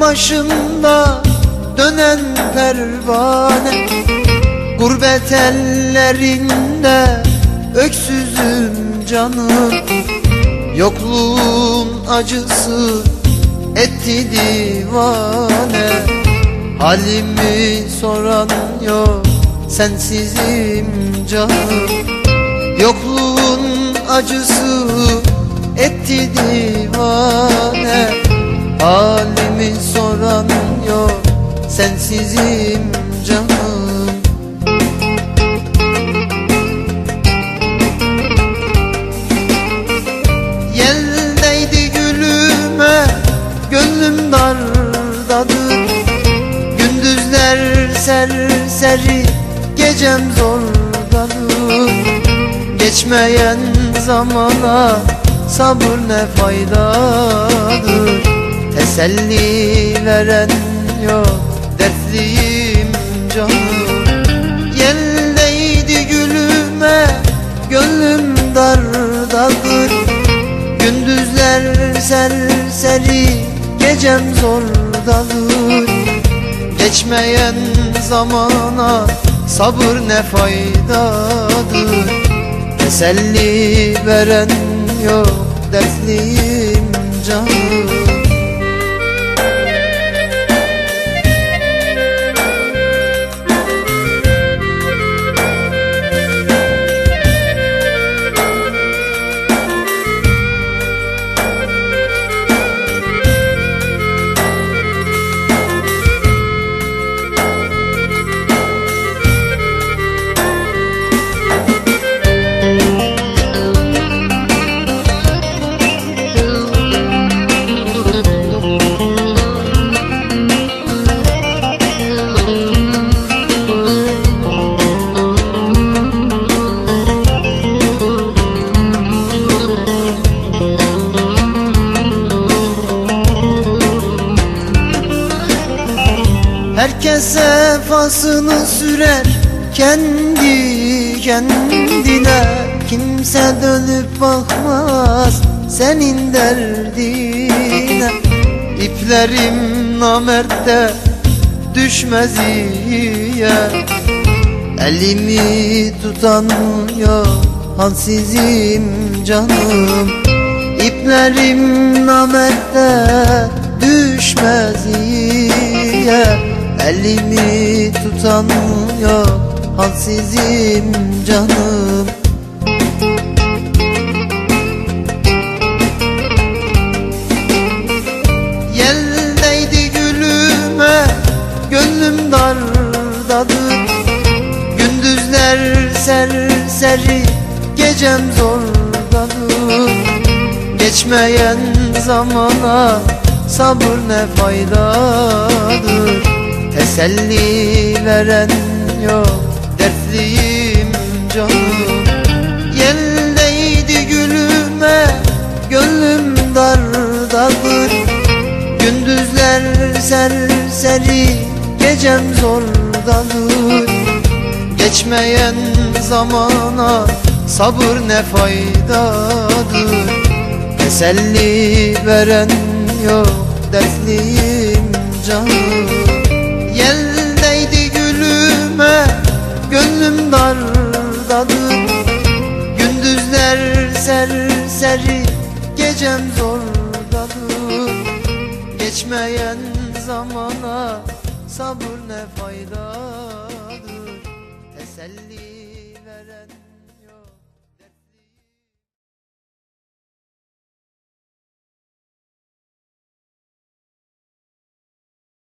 başımda dönen pervane Gurbet ellerinde öksüzüm canım Yokluğun acısı etti divane. Halimi soran yok sensizim canım Yokluğun acısı etti divane sensizim canım. Yeldeydi gülüme gönlüm dardadır. Gündüzler serseri gecem zordadır. Geçmeyen zamana sabır ne faydadır. Teselli veren yok dertliyim canım. Yeldeydi gülüme gönlüm dardadır Gündüzler serseri gecem zordadır Geçmeyen zamana sabır ne faydadır? Teselli veren yok dertliyim canım Herkes sefasını sürer kendi kendine. Kimse dönüp bakmaz senin derdine. İplerim namerte düşmez iyiye. Elimi tutan yok hansizim canım. İplerim namerte düşmez iyiye Elimi tutan yok halsizim canım. Yeldeydi gülüme gönlüm dardadır Gündüzler serseri gecem zordadır Geçmeyen zamana sabır ne faydadır Teselli veren yok dertliyim canım. Yeldeydi gülüme gönlüm dardadır. Gündüzler serseri gecem zordadır. Geçmeyen zamana sabır ne faydadır. Teselli veren yok dertliyim canım oradadır Geçmeyen zamana sabır ne faydadır? Teselli veren